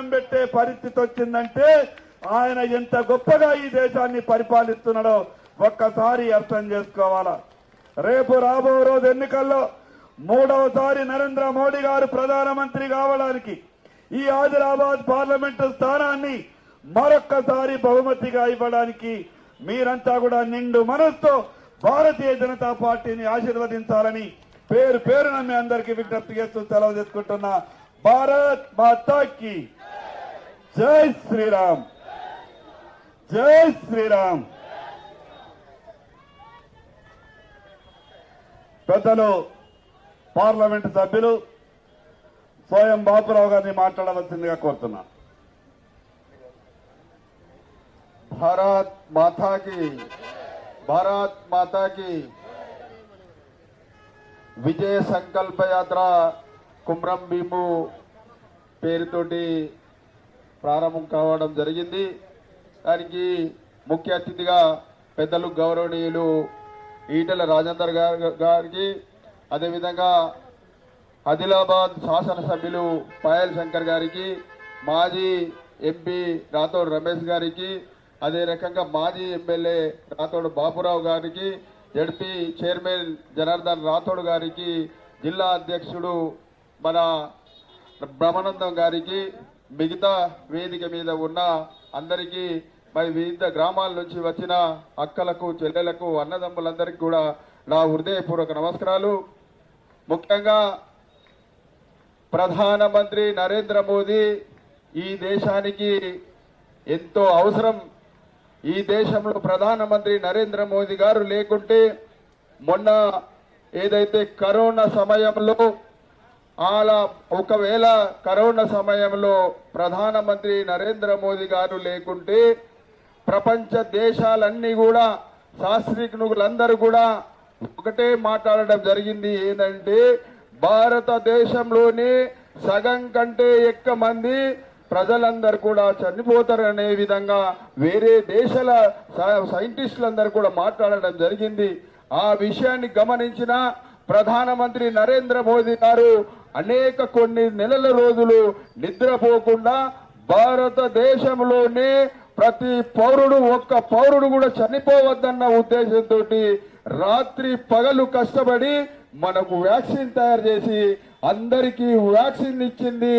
దండం పెట్టే పరిస్థితి వచ్చిందంటే ఆయన ఎంత గొప్పగా ఈ దేశాన్ని పరిపాలిస్తున్నాడో ఒక్కసారి అర్థం చేసుకోవాలా. రేపు రాబో రోజు ఎన్నికల్లో మూడవసారి నరేంద్ర మోడీ గారు ప్రధానమంత్రి కావడానికి ఈ ఆదిలాబాద్ పార్లమెంటు స్థానాన్ని మరొక్కసారి బహుమతిగా ఇవ్వడానికి మీరంతా కూడా నిండు మనస్తో భారతీయ జనతా పార్టీని ఆశీర్వదించాలని పేరు పేరున మీ అందరికీ విజ్ఞప్తి చేస్తూ సెలవు తీసుకుంటున్నా భారత్ మాతాకి. జై శ్రీరామ్. జై శ్రీరామ్. పెద్దలు పార్లమెంట్ సభ్యులు స్వయం బాపురావు గారిని మాట్లాడవలసిందిగా కోరుతున్నా. భారత్ మాతాకి భారత్ మాతాకి విజయ సంకల్ప యాత్ర కుమ్రం భీము పేరుతోటి ప్రారంభం కావడం జరిగింది. దానికి ముఖ్య అతిథిగా పెద్దలు గౌరవనీయులు ఈటల రాజేందర్ గారు గారికి అదేవిధంగా ఆదిలాబాద్ శాసనసభ్యులు పాయల్ శంకర్ గారికి మాజీ ఎంపీ రాథోడ్ రమేష్ గారికి అదే రకంగా మాజీ ఎమ్మెల్యే రాథోడ్ బాపురావు గారికి జడ్పీ చైర్మన్ జనార్దన్ రాథోడ్ గారికి జిల్లా అధ్యక్షుడు మన బ్రహ్మానందం గారికి మిగతా వేదిక మీద ఉన్న అందరికీ మరి వివిధ గ్రామాల నుంచి వచ్చిన అక్కలకు చెల్లెలకు అన్నదమ్ములందరికీ కూడా నా హృదయపూర్వక నమస్కారాలు. ముఖ్యంగా ప్రధానమంత్రి నరేంద్ర మోదీ ఈ దేశానికి ఎంతో అవసరం. ఈ దేశంలో ప్రధానమంత్రి నరేంద్ర మోదీ గారు లేకుంటే మొన్న ఏదైతే కరోనా సమయంలో అలా ఒకవేళ కరోనా సమయంలో ప్రధానమంత్రి నరేంద్ర మోదీ గారు లేకుంటే ప్రపంచ దేశాలన్నీ కూడా శాస్త్రజ్ఞులందరూ కూడా ఒకటే మాట్లాడడం జరిగింది ఏంటంటే భారతదేశంలోని సగం కంటే ఎక్కువ మంది ప్రజలందరూ కూడా చనిపోతారనే విధంగా వేరే దేశాల సై- సైంటిస్టులందరూ కూడా మాట్లాడడం జరిగింది. ఆ విషయాన్ని గమనించిన ప్రధానమంత్రి నరేంద్ర మోదీ గారు అనేక కొన్ని నెలల రోజులు నిద్రపోకుండా భారతదేశంలోనే ప్రతి పౌరుడు ఒక్క పౌరుడు కూడా చనిపోవద్దన్న ఉద్దేశంతో రాత్రి పగలు కష్టపడి మనకు వ్యాక్సిన్ తయారు చేసి అందరికీ వ్యాక్సిన్ ఇచ్చింది.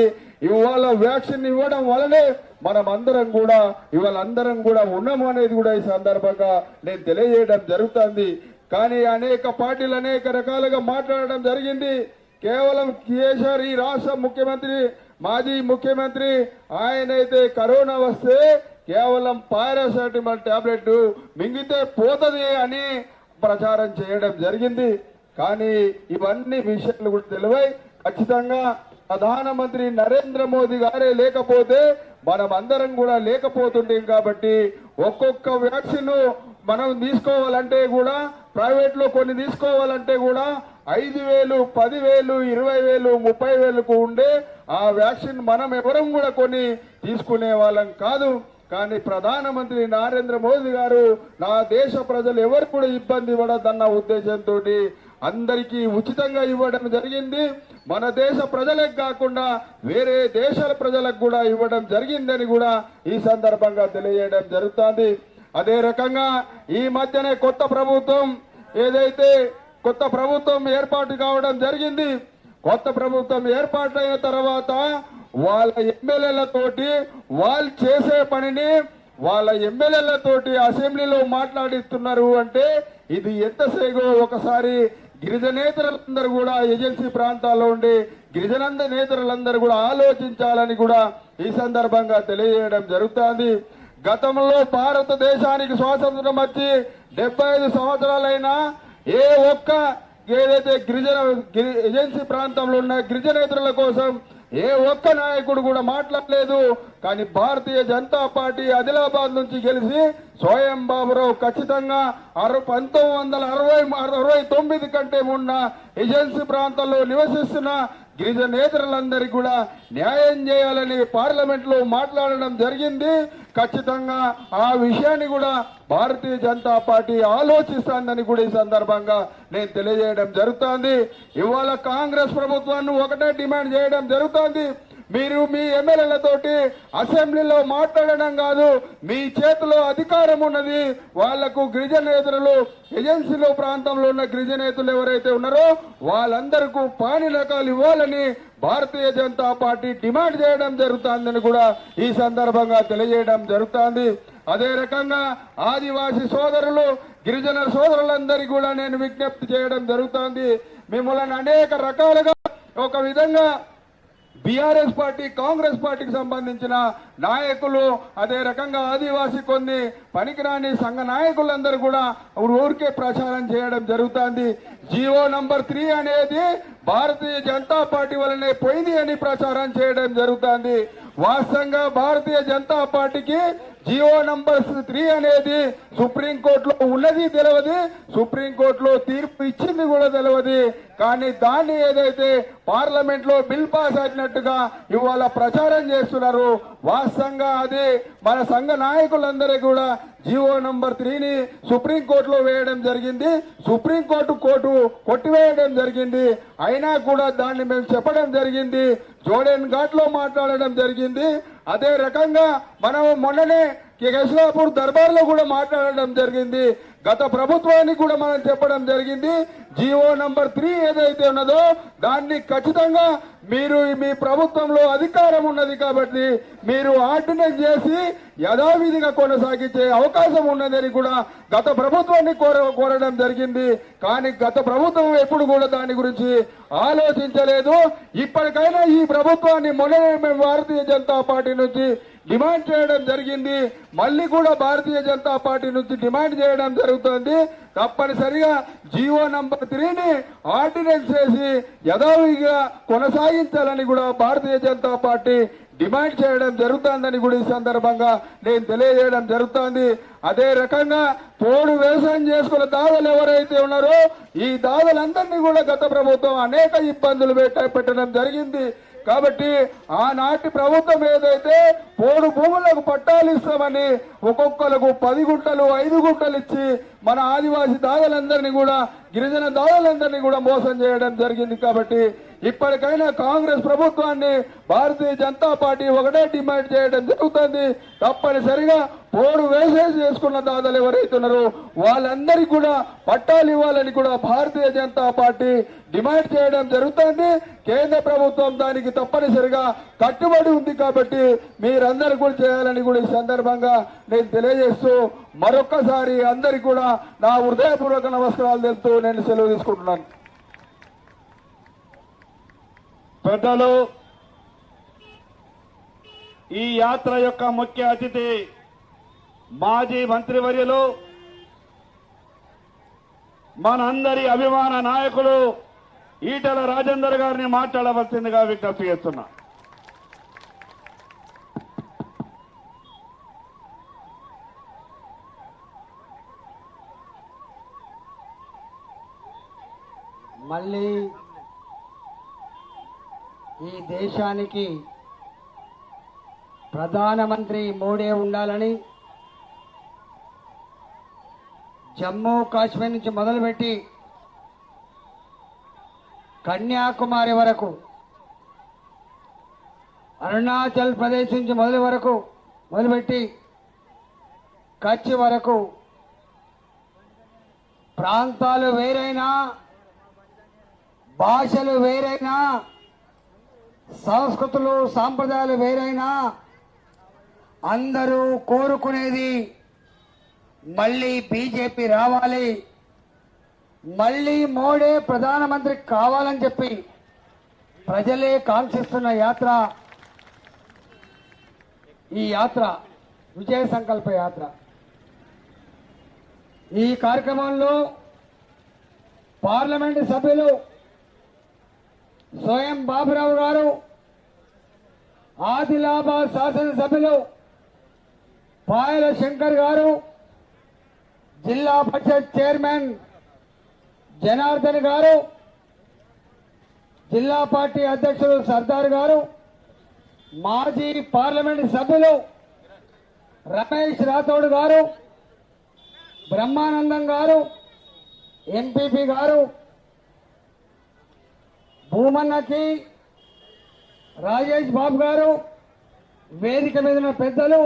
ఇవాళ వ్యాక్సిన్ ఇవ్వడం వల్లనే మనం అందరం కూడా ఇవాళ అందరం కూడా ఉన్నాము అనేది కూడా ఈ సందర్భంగా నేను తెలియజేయడం జరుగుతుంది. కానీ అనేక పార్టీలు అనేక రకాలుగా మాట్లాడడం జరిగింది. కేవలం కేసీఆర్ ఈ రాష్ట్ర ముఖ్యమంత్రి మాజీ ముఖ్యమంత్రి ఆయనైతే కరోనా వస్తే కేవలం పారాసెటమాల్ టాబ్లెట్ మింగితే పోతుంది అని ప్రచారం చేయడం జరిగింది. కానీ ఇవన్నీ విషయాలు కూడా తెలివై ఖచ్చితంగా ప్రధానమంత్రి నరేంద్ర మోదీ గారే లేకపోతే మనం అందరం కూడా లేకపోతుండేం కాబట్టి ఒక్కొక్క వ్యాక్సిన్ మనం తీసుకోవాలంటే కూడా ప్రైవేట్లో కొన్ని తీసుకోవాలంటే కూడా ఐదు వేలు పదివేలు ఇరవై వేలు ముప్పై వేలకు ఉండే ఆ వ్యాక్సిన్ మనం ఎవరం కూడా కొని తీసుకునే వాళ్ళం కాదు. కానీ ప్రధానమంత్రి నరేంద్ర మోదీ గారు నా దేశ ప్రజలు ఎవరు కూడా ఇబ్బంది ఇవ్వడదన్న ఉద్దేశంతో అందరికీ ఉచితంగా ఇవ్వడం జరిగింది. మన దేశ ప్రజలకు కాకుండా వేరే దేశాల ప్రజలకు కూడా ఇవ్వడం జరిగిందని కూడా ఈ సందర్భంగా తెలియజేయడం జరుగుతుంది. అదే రకంగా ఈ మధ్యనే కొత్త ప్రభుత్వం ఏదైతే కొత్త ప్రభుత్వం ఏర్పాటు కావడం జరిగింది. కొత్త ప్రభుత్వం ఏర్పాటైన తర్వాత వాళ్ళ ఎమ్మెల్యేలతోటి వాళ్ళు చేసే పనిని వాళ్ళ ఎమ్మెల్యేలతోటి అసెంబ్లీలో మాట్లాడిస్తున్నారు అంటే ఇది ఎంతసేగో ఒకసారి గిరిజనేతరులందరూ కూడా ఏజెన్సీ ప్రాంతాల్లో ఉండి గిరిజనంద నేతరులందరూ కూడా ఆలోచించాలని కూడా ఈ సందర్భంగా తెలియజేయడం జరుగుతోంది. గతంలో భారతదేశానికి స్వాతంత్రం వచ్చి డెబ్బై ఐదు సంవత్సరాలైనా ఏ ఒక్క ఏదైతే గిరిజన గిరి- ఏజెన్సీ ప్రాంతంలో ఉన్న గిరిజనేతరుల కోసం ఏ ఒక్క నాయకుడు కూడా మాట్లాడలేదు. కానీ భారతీయ జనతా పార్టీ ఆదిలాబాద్ నుంచి గెలిచి స్వయం బాబురావు ఖచ్చితంగా అరవై పంతొమ్మిది వందల అరవై అరవై తొమ్మిది కంటే ఉన్న ఏజెన్సీ ప్రాంతంలో నివసిస్తున్న గిరిజనేతరులందరికీ కూడా న్యాయం చేయాలని పార్లమెంట్లో మాట్లాడడం జరిగింది. ఖచ్చితంగా ఆ విషయాన్ని కూడా భారతీయ జనతా పార్టీ ఆలోచిస్తానని కూడా ఈ సందర్భంగా నేను తెలియజేయడం జరుగుతోంది. ఇవాళ కాంగ్రెస్ ప్రభుత్వాన్ని ఒకటే డిమాండ్ చేయడం జరుగుతోంది. మీరు మీ ఎమ్మెల్యేలతోటి అసెంబ్లీలో మాట్లాడడం కాదు మీ చేతిలో అధికారం ఉన్నది. వాళ్ళకు గిరిజనేతలు ఏజెన్సీలో ప్రాంతంలో ఉన్న గిరిజనేతలు ఎవరైతే ఉన్నారో వాళ్ళందరికీ పాని రకాలు ఇవ్వాలని భారతీయ జనతా పార్టీ డిమాండ్ చేయడం జరుగుతుందని కూడా ఈ సందర్భంగా తెలియజేయడం జరుగుతుంది. అదే రకంగా ఆదివాసి సోదరులు గిరిజన సోదరులందరికీ కూడా నేను విజ్ఞప్తి చేయడం జరుగుతుంది. మిమ్మల్ని అనేక రకాలుగా ఒక విధంగా బీఆర్ఎస్ పార్టీ కాంగ్రెస్ పార్టీకి సంబంధించిన నాయకులు అదే రకంగా ఆదివాసీ కొన్ని పనికిరాని సంఘ నాయకులందరూ కూడా ఊరికే ప్రచారం చేయడం జరుగుతుంది. జియో నంబర్ త్రీ అనేది భారతీయ జనతా పార్టీ వల్లనే పోయింది అని ప్రచారం చేయడం జరుగుతుంది. వాస్తవంగా భారతీయ జనతా పార్టీకి జియో నంబర్ త్రీ అనేది సుప్రీంకోర్టులో ఉన్నది తెలియదు సుప్రీంకోర్టులో తీర్పు ఇచ్చింది కూడా తెలియదు కానీ దాన్ని ఏదైతే పార్లమెంట్లో బిల్ పాస్ అయినట్టుగా ఇవాళ ప్రచారం చేస్తున్నారు వాస్తవంగా అది మన సంఘ నాయకులందరూ కూడా జియో నంబర్ త్రీని సుప్రీంకోర్టులో వేయడం జరిగింది. సుప్రీంకోర్టు కోర్టు కొట్టివేయడం జరిగింది. అయినా కూడా దాన్ని మేము చెప్పడం జరిగింది. జోడెన్ ఘాట్లో మాట్లాడడం జరిగింది. అదే రకంగా మనం మొన్ననే కేశవాపూర్ దర్బార్లో కూడా మాట్లాడడం జరిగింది. గత ప్రభుత్వానికి కూడా మనం చెప్పడం జరిగింది జియో నంబర్ త్రీ ఏదైతే ఉన్నదో దాన్ని ఖచ్చితంగా మీరు మీ ప్రభుత్వంలో అధికారం ఉన్నది కాబట్టి మీరు ఆర్డినెన్స్ చేసి యథావిధిగా కొనసాగించే అవకాశం ఉన్నదని కూడా గత ప్రభుత్వాన్ని కోర కోరడం జరిగింది. కానీ గత ప్రభుత్వం ఎప్పుడు కూడా దాని గురించి ఆలోచించలేదు. ఇప్పటికైనా ఈ ప్రభుత్వాన్ని మొన్న మేము భారతీయ జనతా పార్టీ నుంచి డిమాండ్ చేయడం జరిగింది. మళ్ళీ కూడా భారతీయ జనతా పార్టీ నుంచి డిమాండ్ చేయడం జరుగుతుంది. తప్పనిసరిగా జీవో నంబర్ త్రీని ఆర్డినెన్స్ చేసి యథావిధిగా కొనసాగించాలని కూడా భారతీయ జనతా పార్టీ డిమాండ్ చేయడం జరుగుతుందని కూడా ఈ సందర్భంగా నేను తెలియజేయడం జరుగుతుంది. అదే రకంగా పోడు వ్యవసాయం చేసుకున్న దాదలు ఎవరైతే ఉన్నారో ఈ దాదలందరినీ కూడా గత ప్రభుత్వం అనేక ఇబ్బందులు పెట్ట పెట్టడం జరిగింది. కాబట్టి ఆనాటి ప్రభుత్వం ఏదైతే పోడు భూములకు పట్టాలు ఇస్తామని ఒక్కొక్కలకు పది గుంటలు ఐదు గుంటలు ఇచ్చి మన ఆదివాసి దాదలందరినీ కూడా గిరిజన దాదలందరినీ కూడా మోసం చేయడం జరిగింది కాబట్టి ఇప్పటికైనా కాంగ్రెస్ ప్రభుత్వాన్ని భారతీయ జనతా పార్టీ ఒకటే డిమాండ్ చేయడం జరుగుతుంది. తప్పనిసరిగా పోడు వేసేసి చేసుకున్న దాదాలు ఎవరైతే ఉన్నారో వాళ్ళందరికీ కూడా పట్టాలు ఇవ్వాలని కూడా భారతీయ జనతా పార్టీ డిమాండ్ చేయడం జరుగుతుంది. కేంద్ర ప్రభుత్వం దానికి తప్పనిసరిగా కట్టుబడి ఉంది కాబట్టి మీరందరూ కూడా చేయాలని కూడా ఈ సందర్భంగా నేను తెలియజేస్తూ మరొక్కసారి అందరికీ కూడా నా హృదయపూర్వక నమస్కారాలు తెలుపుతూ నేను సెలవు తీసుకుంటున్నాను. పెద్దలు ఈ యాత్ర యొక్క ముఖ్య అతిథి మాజీ మంత్రివర్యులు మనందరి అభిమాన నాయకులు ఈటల రాజేందర్ గారిని మాట్లాడవలసిందిగా విజ్ఞప్తి చేస్తున్నా. మళ్ళీ ఈ దేశానికి ప్రధానమంత్రి మోడీ ఉండాలని జమ్మూ కాశ్మీర్ నుంచి మొదలుపెట్టి కన్యాకుమారి వరకు అరుణాచల్ ప్రదేశ్ నుంచి మొదలు వరకు మొదలుపెట్టి కచ్ వరకు ప్రాంతాలు వేరైనా భాషలు వేరైనా సంస్కృతులు సాంప్రదాయాలు వేరైనా అందరూ కోరుకునేది మళ్ళీ బీజేపీ రావాలి. మళ్ళీ మోడీ ప్రధానమంత్రి కావాలని చెప్పి ప్రజలే కాంక్షిస్తున్న యాత్ర ఈ యాత్ర విజయ సంకల్ప యాత్ర. ఈ కార్యక్రమంలో పార్లమెంటు సభ్యులు స్వయం బాబురావు గారు ఆదిలాబాద్ శాసనసభ్యులు పాయల శంకర్ గారు జిల్లా పరిషత్ చైర్మన్ జనార్దన్ గారు జిల్లా పార్టీ అధ్యక్షుడు సర్దార్ గారు మాజీ పార్లమెంట్ సభ్యులు రమేష్ రాథోడ్ గారు బ్రహ్మానందం గారు ఎంపీపీ గారు భూమన్నకి రాజేష్ బాబు గారు వేదిక మీద పెద్దలు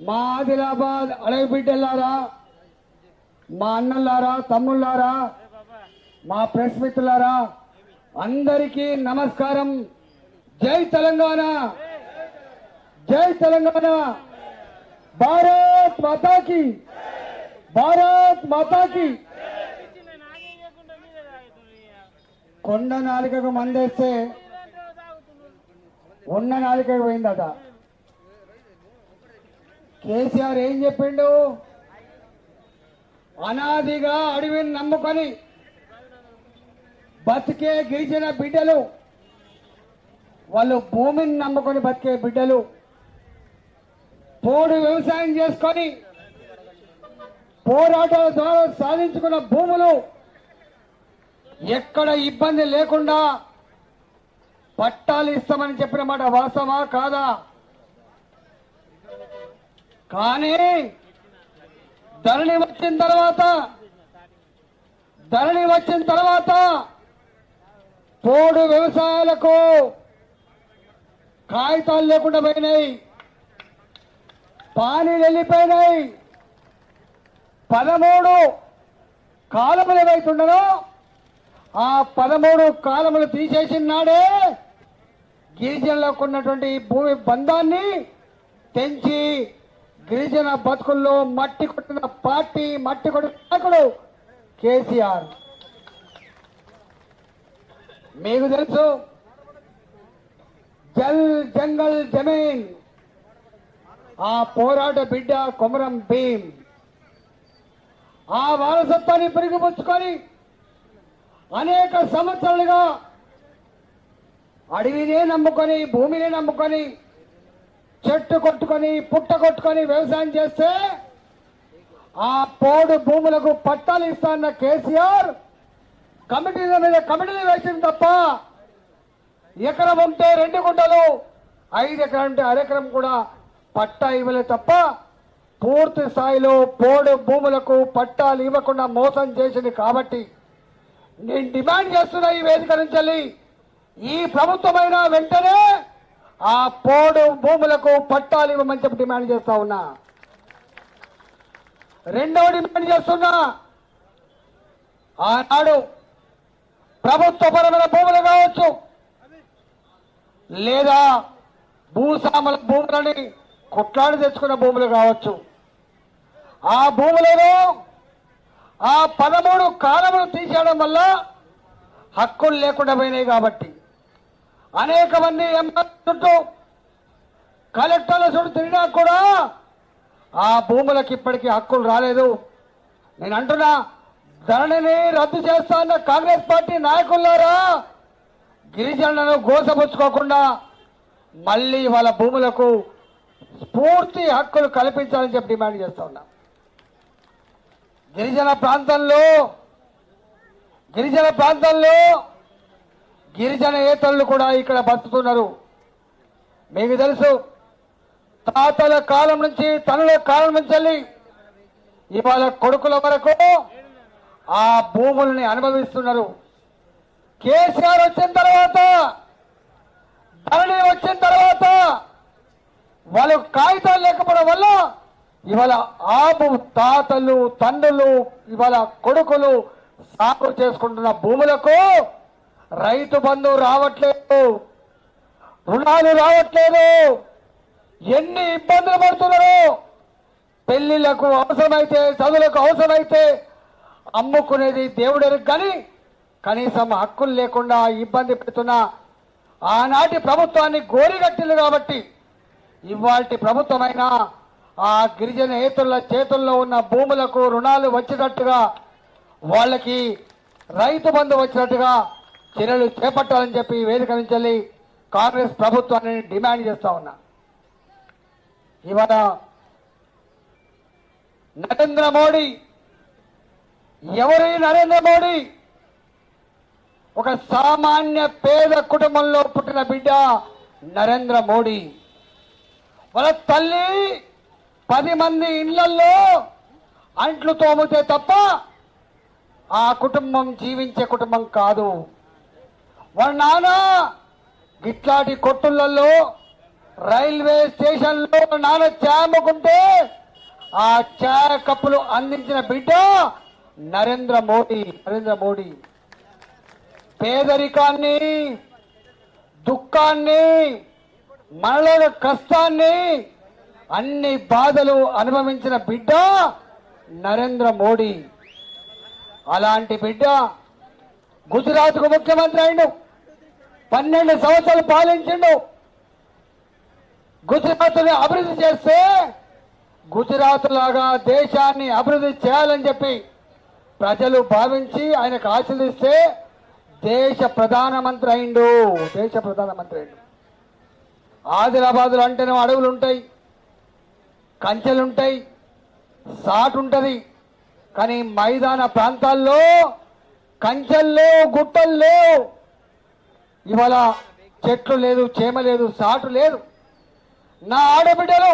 మా ఆదిలాబాద్ అడవి బిడ్డలారా మా అన్నలారా తమ్ముళ్ళారా మా ప్రెస్ మిత్రులారా అందరికీ నమస్కారం. జై తెలంగాణ! జై తెలంగాణ! భారత్ మాతాకి! భారత్ మాతాకి! కొండ నాలుకకు మందేస్తే ఉన్న నాలికకు పోయిందట. కేసీఆర్ ఏం చెప్పిండు? అనాదిగా అడవిని నమ్ముకొని బతికే గిరిజన బిడ్డలు వాళ్ళు భూమిని నమ్ముకొని బతికే బిడ్డలు పోడు వ్యవసాయం చేసుకొని పోరాటాల ద్వారా సాధించుకున్న భూములు ఎక్కడ ఇబ్బంది లేకుండా పట్టాలు ఇస్తామని చెప్పిన మాట వాస్తవా కాదా? కానీ ధరణి వచ్చిన తర్వాత ధరణి వచ్చిన తర్వాత పోడు వ్యవసాయాలకు కాగితాలు లేకుండా పోయినాయి. పానీలు వెళ్ళిపోయినాయి. పదమూడు కాలములు ఏవైతుండనో ఆ పదమూడు కాలములు తీసేసిన నాడే గిరిజనులకు ఉన్నటువంటి భూమి బంధాన్ని తెంచి గిరిజన బతుకుల్లో మట్టి కొట్టిన పార్టీ మట్టి కొట్టిన నాయకుడు కేసీఆర్. మీకు తెలుసు జల్ జంగల్ జమీన్ ఆ పోరాట బిడ్డ కొమరం భీం. ఆ వారసత్వాన్ని పెరిగిపుచ్చుకొని అనేక సంవత్సరాలుగా అడవినే నమ్ముకొని భూమిని నమ్ముకొని చెట్టు కొట్టుకొని పుట్ట కొట్టుకొని వ్యవసాయం చేస్తే ఆ పోడు భూములకు పట్టాలు ఇస్తాన్న కేసీఆర్ కమిటీల మీద కమిటీలు వేసింది తప్ప ఎకరం ఉంటే రెండు గుంటలు ఐదు ఎకరం ఉంటే అరెకరం కూడా పట్టా ఇవ్వలేదు తప్ప పూర్తి స్థాయిలో పోడు భూములకు పట్టాలు ఇవ్వకుండా మోసం చేసింది కాబట్టి నేను డిమాండ్ చేస్తున్నా ఈ వేదిక నుంచి ఈ ప్రభుత్వమైన వెంటనే ఆ పోడు భూములకు పట్టాలు ఇవ్వమని చెప్పి డిమాండ్ చేస్తా ఉన్నా. రెండవ డిమాండ్ చేస్తున్నా. ఆనాడు ప్రభుత్వపరమైన భూములు కావచ్చు లేదా భూస్వాముల భూములని కుట్లాడి తెచ్చుకున్న భూములు కావచ్చు. ఆ భూములను ఆ పదమూడు కాలములు తీసేయడం వల్ల హక్కులు లేకుండా పోయినాయి కాబట్టి. అనేక మంది ఎమ్మెల్యే చుట్టూ కలెక్టర్ల చుట్టూ తిరిగినా కూడా ఆ భూములకు ఇప్పటికీ హక్కులు రాలేదు. నేను అంటున్నా ధరణిని రద్దు చేస్తాన్న కాంగ్రెస్ పార్టీ నాయకులారా గిరిజనులను గోసపుచ్చుకోకుండా మళ్ళీ వాళ్ళ భూములకు పూర్తి హక్కులు కల్పించాలని చెప్పి డిమాండ్ చేస్తా ఉన్నా. గిరిజన ప్రాంతంలో గిరిజన ప్రాంతంలో గిరిజన ఏతరులు కూడా ఇక్కడ బతుకుతున్నారు. మీకు తెలుసు తాతల కాలం నుంచి తనుల కాలం నుంచి వెళ్ళి ఇవాళ కొడుకుల వరకు ఆ భూముల్ని అనుభవిస్తున్నారు. కేసీఆర్ వచ్చిన తర్వాత ధరణి వచ్చిన తర్వాత వాళ్ళు కాగితాలు లేకపోవడం వల్ల ఇవాళ ఆపు తాతలు తండ్రులు ఇవాళ కొడుకులు సాగు చేసుకుంటున్న భూములకు రైతు బంధు రావట్లేదు. రుణాలు రావట్లేదు. ఎన్ని ఇబ్బందులు పడుతున్నారు? పెళ్ళిళ్ళకు అవసరమైతే చదువులకు అవసరమైతే అమ్ముకునేది దేవుడు కానీ కనీసం హక్కులు లేకుండా ఇబ్బంది పెడుతున్న ఆనాటి ప్రభుత్వాన్ని గోరిగట్టింది కాబట్టి ఇవాటి ప్రభుత్వమైనా ఆ గిరిజన ఏతుల చేతుల్లో ఉన్న భూములకు రుణాలు వచ్చేటట్టుగా వాళ్ళకి రైతు బంధు వచ్చినట్టుగా చర్యలు చేపట్టాలని చెప్పి వేదిక నుంచి కాంగ్రెస్ ప్రభుత్వాన్ని డిమాండ్ చేస్తా ఉన్నా. ఇవాళ నరేంద్ర మోడీ ఎవరి నరేంద్ర మోడీ? ఒక సామాన్య పేద కుటుంబంలో పుట్టిన బిడ్డ నరేంద్ర మోడీ. వాళ్ళ తల్లి పది మంది ఇళ్ళల్లో అంట్లు తోమితే తప్ప ఆ కుటుంబం జీవించే కుటుంబం కాదు. వాడు నాన్న ఇట్లాంటి కొట్టులలో రైల్వే స్టేషన్లో నాన్న చాయ్ ఆ చాయ్ కప్పులు అందించిన బిడ్డ నరేంద్ర మోడీ నరేంద్ర మోడీ. పేదరికాన్ని దుఃఖాన్ని మనలో కష్టాన్ని అన్ని బాధలు అనుభవించిన బిడ్డ నరేంద్ర మోడీ. అలాంటి బిడ్డ గుజరాత్కు ముఖ్యమంత్రి అయిండు. పన్నెండు సంవత్సరాలు పాలించిండు. గుజరాత్ని అభివృద్ధి చేస్తే గుజరాత్ లాగా దేశాన్ని అభివృద్ధి చేయాలని చెప్పి ప్రజలు భావించి ఆయనకు ఆశీర్దిస్తే దేశ ప్రధానమంత్రి అయిండు. దేశ ప్రధానమంత్రి అయిండు. ఆదిలాబాదులు అంటేనే అడవులు ఉంటాయి కంచెలు ఉంటాయి సాటు ఉంటుంది కానీ మైదాన ప్రాంతాల్లో కంచెలు లేవు గుట్టలు లేవు. ఇవాళ చెట్లు లేదు చేమ లేదు సాటు లేదు. నా ఆడబిడ్డలు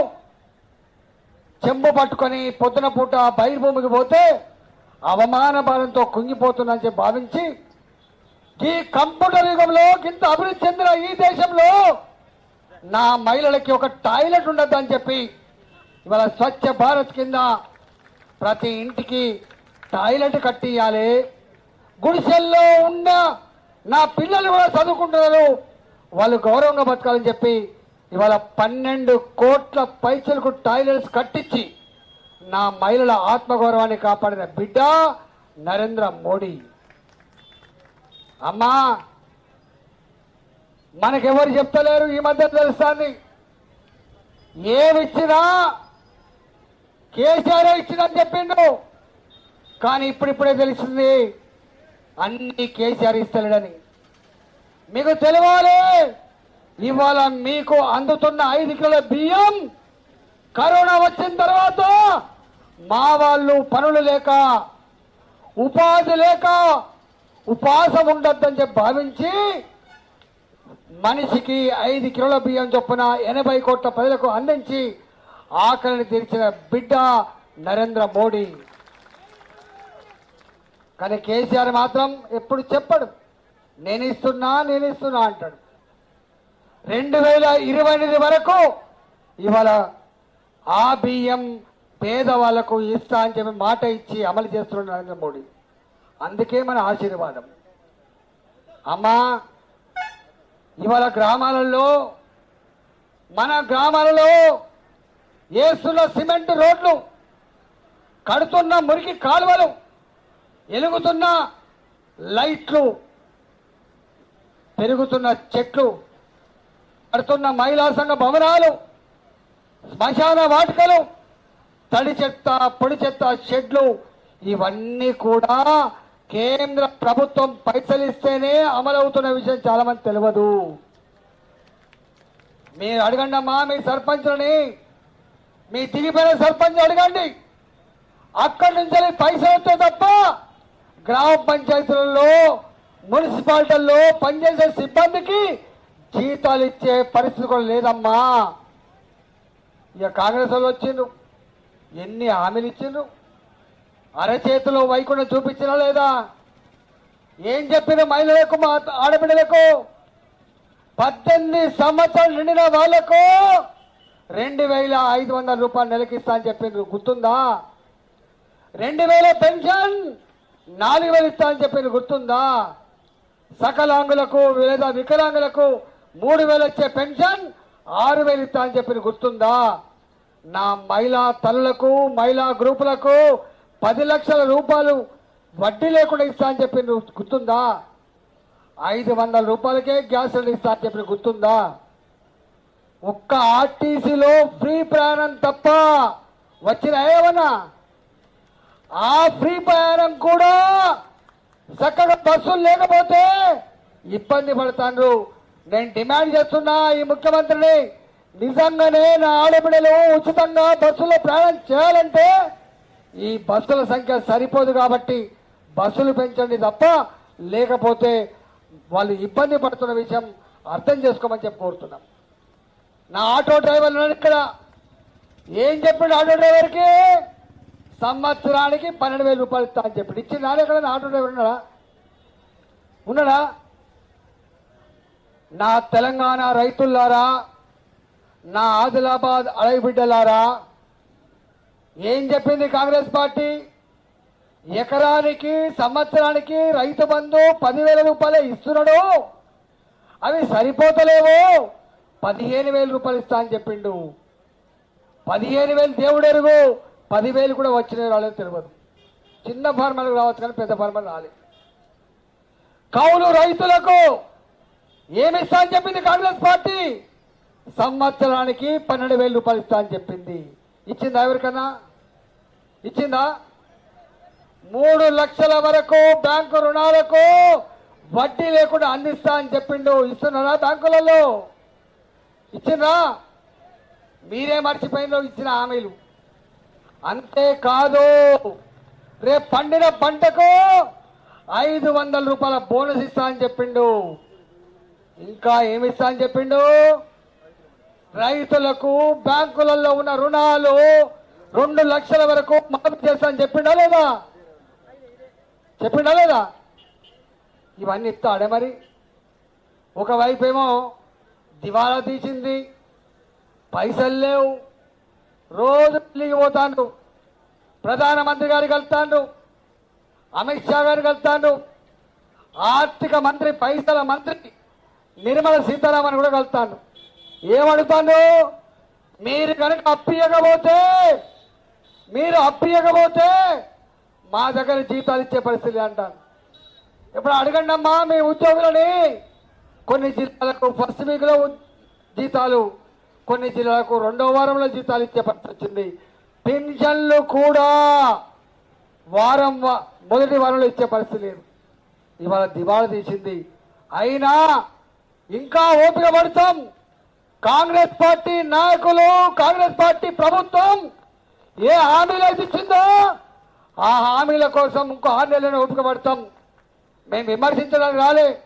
చెంబు పట్టుకొని పొద్దున పూట బయలుభూమికి పోతే అవమాన భారంతో కుంగిపోతుందని చెప్పి భావించి ఈ కంప్యూటర్ యుగంలో ఇంత అభివృద్ధి చెందిన ఈ దేశంలో నా మహిళలకి ఒక టాయిలెట్ ఉండద్దు అని చెప్పి ఇవాళ స్వచ్ఛ భారత్ కింద ప్రతి ఇంటికి టాయిలెట్ కట్టియాలి. గుడిసెల్లో ఉన్న నా పిల్లలు కూడా చదువుకుంటున్నారు. వాళ్ళు గౌరవంగా బతకాలని చెప్పి ఇవాళ పన్నెండు కోట్ల పైసలకు టాయిలెట్స్ కట్టించి నా మహిళల ఆత్మగౌరవాన్ని కాపాడిన బిడ్డ నరేంద్ర మోడీ. అమ్మా మనకెవరు చెప్తలేరు ఈ మధ్య తెలుస్తాంది. ఏమిచ్చినా కేసీఆర్ ఇచ్చిందని చెప్పిండు. కానీ ఇప్పుడిప్పుడే తెలిసింది అన్ని కేసీఆర్ ఇస్తలేడని. మీకు తెలవాలి ఇవాళ మీకు అందుతున్న ఐదు కిలోల బియ్యం కరోనా వచ్చిన తర్వాత మా వాళ్ళు పనులు లేక ఉపాధి లేక ఉపాసం ఉండొద్దని చెప్పి భావించి మనిషికి ఐదు కిలోల బియ్యం చొప్పున ఎనభై కోట్ల ప్రజలకు అందించి ఆకలిని తీర్చిన బిడ్డ నరేంద్ర మోడీ. కానీ కేసీఆర్ మాత్రం ఎప్పుడు చెప్పడు. నేను ఇస్తున్నా నేను ఇస్తున్నా అంటాడు. రెండు వేల ఇరవై ఎనిమిది వరకు ఇవాళ ఆ బియ్యం పేదవాళ్ళకు ఇస్తా అని చెప్పి మాట ఇచ్చి అమలు చేస్తున్నాడు నరేంద్ర మోడీ. అందుకే మన ఆశీర్వాదం. అమ్మా ఇవాళ గ్రామాలలో మన గ్రామాలలో వేస్తున్న సిమెంట్ రోడ్లు కడుతున్న మురికి కాలువలు ఎలుగుతున్న లైట్లు పెరుగుతున్న చెట్లు పడుతున్న మహిళా సంఘ భవనాలు శ్మశాన వాటికలు తడి చెత్త పొడి చెత్త షెడ్లు ఇవన్నీ కూడా కేంద్ర ప్రభుత్వం పైసలు ఇస్తేనే అమలవుతున్న విషయం చాలా మంది తెలియదు. మీరు అడగండి అమ్మా మీ సర్పంచ్లని మీ దిగిపోయిన సర్పంచ్ అడగండి. అక్కడి నుంచి పైసలు వస్తే తప్ప గ్రామ పంచాయతీలలో మున్సిపాలిటీల్లో పనిచేసే సిబ్బందికి జీతాలు ఇచ్చే పరిస్థితి కూడా లేదమ్మా. ఇక కాంగ్రెస్ వాళ్ళు వచ్చిండ్రు. ఎన్ని హామీలు ఇచ్చిండ్రు? అరచేతిలో వైకుంఠం చూపించినా లేదా? ఏం చెప్పిన మహిళలకు మా ఆడబిడ్డలకు? పద్దెనిమిది సంవత్సరాలు నిండిన వాళ్ళకు రెండు వేల ఐదు వందల రూపాయలు నెలకిస్తా అని చెప్పిండ్రు. గుర్తుందా? రెండు వేల పెన్షన్ నాలుగు వేలు ఇస్తా అని చెప్పిండ్రు గుర్తుందా? సకలాంగులకు లేదా వికలాంగులకు మూడు వేలు వచ్చే పెన్షన్ ఆరు వేలు ఇస్తా అని చెప్పి గుర్తుందా? నా మహిళా తల్లులకు మహిళా గ్రూపులకు పది లక్షల రూపాయలు వడ్డీ లేకుండా ఇస్తా అని చెప్పి గుర్తుందా? ఐదు వందల రూపాయలకే గ్యాస్ సిలిండర్ ఇస్తా అని చెప్పి గుర్తుందా? ఒక్క ఆర్టీసీలో ఫ్రీ ప్రయాణం తప్ప వచ్చిన ఏమన్నా? ఆ ఫ్రీ ప్రయాణం కూడా చక్కగా బస్సులు లేకపోతే ఇబ్బంది పడతాండ్రు. నేను డిమాండ్ చేస్తున్నా ఈ ముఖ్యమంత్రిని నిజంగానే నా ఆడబిడ్డలు ఉచితంగా బస్సులో ప్రయాణం చేయాలంటే ఈ బస్సుల సంఖ్య సరిపోదు కాబట్టి బస్సులు పెంచండి తప్ప లేకపోతే వాళ్ళు ఇబ్బంది పడుతున్న విషయం అర్థం చేసుకోమని చెప్పి కోరుతున్నాం. నా ఆటో డ్రైవర్ ఇక్కడ. ఏం చెప్పాడు ఆటో డ్రైవర్కి? సంవత్సరానికి పన్నెండు వేల రూపాయలు ఇస్తా అని చెప్పి ఇచ్చిన నాడు ఎక్కడ ఆటో డ్రైవర్ ఉన్నాడా ఉన్నాడా నా తెలంగాణ రైతులారా నా ఆదిలాబాద్ అడవిబిడ్డలారా ఏం చెప్పింది కాంగ్రెస్ పార్టీ? ఎకరానికి సంవత్సరానికి రైతు బంధు పదివేల రూపాయలే ఇస్తున్నాడు. అవి సరిపోతలేవు. పదిహేను వేల రూపాయలు ఇస్తా అని చెప్పిండు. పదిహేను వేలు దేవుడెరుగు. పదివేలు కూడా వచ్చిన రాలేదు తెలియదు. చిన్న ఫార్మర్లకు రావచ్చు కానీ పెద్ద ఫార్మర్ రాలేదు. కౌలు రైతులకు ఏమిస్తా అని చెప్పింది కాంగ్రెస్ పార్టీ? సంవత్సరానికి పన్నెండు వేల రూపాయలు ఇస్తా అని చెప్పింది. ఇచ్చిందా ఎవరికన్నా? ఇచ్చిందా? మూడు లక్షల వరకు బ్యాంకు రుణాలకు వడ్డీ లేకుండా అందిస్తా అని చెప్పిండు. ఇస్తున్నారా బ్యాంకులలో? ఇచ్చిందా మీరే మర్చిపోయిన ఇచ్చిన హామీలు. అంతేకాదు రేపు పండిన పంటకు ఐదు వందల రూపాయల బోనస్ ఇస్తా అని చెప్పిండు. ఇంకా ఏమిస్తా అని చెప్పిండు? రైతులకు బ్యాంకులలో ఉన్న రుణాలు రెండు లక్షల వరకు మాఫీ చేస్తా అని చెప్పిండా లేదా? చెప్పిండా లేదా? ఇవన్నీ ఇస్తాడే మరి? ఒకవైపు ఏమో దివాలా తీసింది పైసలు లేవు. రోజు ఢిల్లీకి పోతాండు ప్రధానమంత్రి గారు కలుతాండు అమిత్ షా గారు కలుతాండు ఆర్థిక మంత్రి పైసల మంత్రి నిర్మల సీతారామన్ కూడా కలుతాండ్రు. ఏమడుతాను మీరు కనుక అప్పియకపోతే మీరు అప్పియకపోతే మా దగ్గర జీతాలు ఇచ్చే పరిస్థితి అంటాను ఇప్పుడు అడగండి అమ్మా మీ ఉద్యోగులని. కొన్ని జీతాలకు ఫస్ట్ వీక్లో జీతాలు కొన్ని జిల్లాలకు రెండో వారంలో జీతాలు ఇచ్చే పరిస్థితి వచ్చింది. పెన్షన్లు కూడా వారం మొదటి వారంలో ఇచ్చే పరిస్థితి లేదు. ఇవాళ దివాళ తీసింది. అయినా ఇంకా ఓపిక పడతాం. కాంగ్రెస్ పార్టీ నాయకులు కాంగ్రెస్ పార్టీ ప్రభుత్వం ఏ హామీలు ఇచ్చిందో ఆ హామీల కోసం ఇంకో ఆరు నెలలను ఓపిక పడతాం. మేము విమర్శించడానికి రాలే.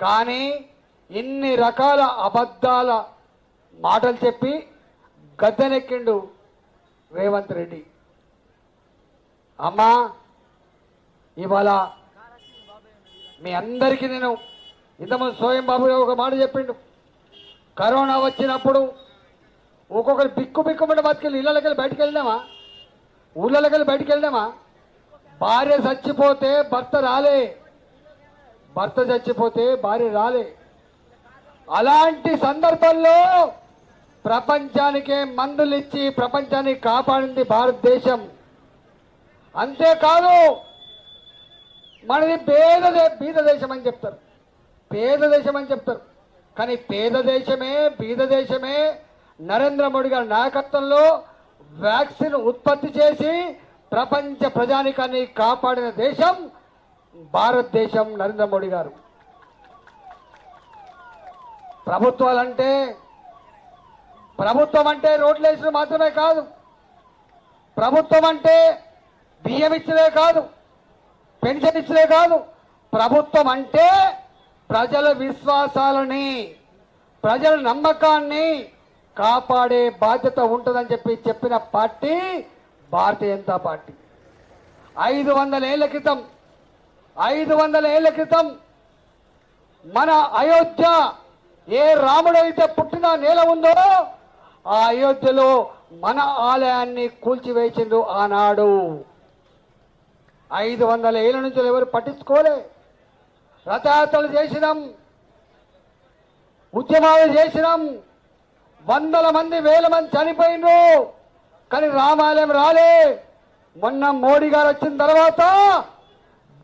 కానీ ఇన్ని రకాల అబద్ధాల మాటలు చెప్పి గద్దెనెక్కిండు రేవంత్ రెడ్డి. అమ్మా ఇవాళ మీ అందరికీ నేను ఇంతకుముందు సోయం బాబు ఒక మాట చెప్పిండు. కరోనా వచ్చినప్పుడు ఒక్కొక్కరు బిక్కు బిక్కుమంటే బతికెళ్ళి ఇళ్ళకెళ్ళి బయటికి వెళ్ళినామా? ఊళ్ళకెళ్ళి బయటికి వెళ్ళినామా? భార్య చచ్చిపోతే భర్త రాలే. భర్త చచ్చిపోతే భార్య రాలే. అలాంటి సందర్భంలో ప్రపంచానికే మందులు ఇచ్చి ప్రపంచాన్ని కాపాడింది భారతదేశం. అంతేకాదు మనది పేద బీద దేశం అని చెప్తారు. పేద దేశం అని చెప్తారు. కానీ పేద దేశమే బీద దేశమే నరేంద్ర మోడీ గారి నాయకత్వంలో వ్యాక్సిన్ ఉత్పత్తి చేసి ప్రపంచ ప్రజానికాన్ని కాపాడిన దేశం భారతదేశం నరేంద్ర మోడీ గారు. ప్రభుత్వాలంటే ప్రభుత్వం అంటే రోడ్లు వేసిన మాత్రమే కాదు. ప్రభుత్వం అంటే బియ్యం ఇచ్చలే కాదు. పెన్షన్ ఇచ్చలే కాదు. ప్రభుత్వం అంటే ప్రజల విశ్వాసాలని ప్రజల నమ్మకాన్ని కాపాడే బాధ్యత ఉంటుందని చెప్పి చెప్పిన పార్టీ భారతీయ జనతా పార్టీ. ఐదు వందల ఏళ్ళ క్రితం ఐదు వందల ఏళ్ళ క్రితం మన అయోధ్య ఏ రాముడైతే పుట్టిన నేల ఉందో ఆ అయోధ్యలో మన ఆలయాన్ని కూల్చివేసిండ్రు ఆనాడు. ఐదు వందల ఏళ్ళ నుంచి ఎవరు పట్టించుకోలే. రథయాత్రలు చేసినాం. ఉద్యమాలు చేసినాం. వందల మంది వేల మంది చనిపోయినరు కానీ రామాలయం రాలే. మొన్న మోడీ గారు వచ్చిన తర్వాత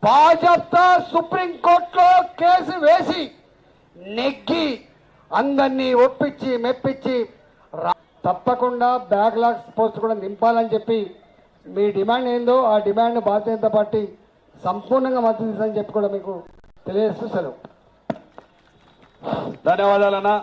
భాజపా సుప్రీంకోర్టులో కేసు వేసి నెగ్గి అందరినీ ఒప్పించి మెప్పించి తప్పకుండా బ్యాక్లాగ్స్ పోస్ట్ కూడా నింపాలని చెప్పి మీ డిమాండ్ ఏందో ఆ డిమాండ్ భారతీయ జనతా పార్టీ సంపూర్ణంగా మద్దతు ఇస్తుందని చెప్పి కూడా మీకు తెలియజేస్తూ సెలవు. ధన్యవాదాలన్నా.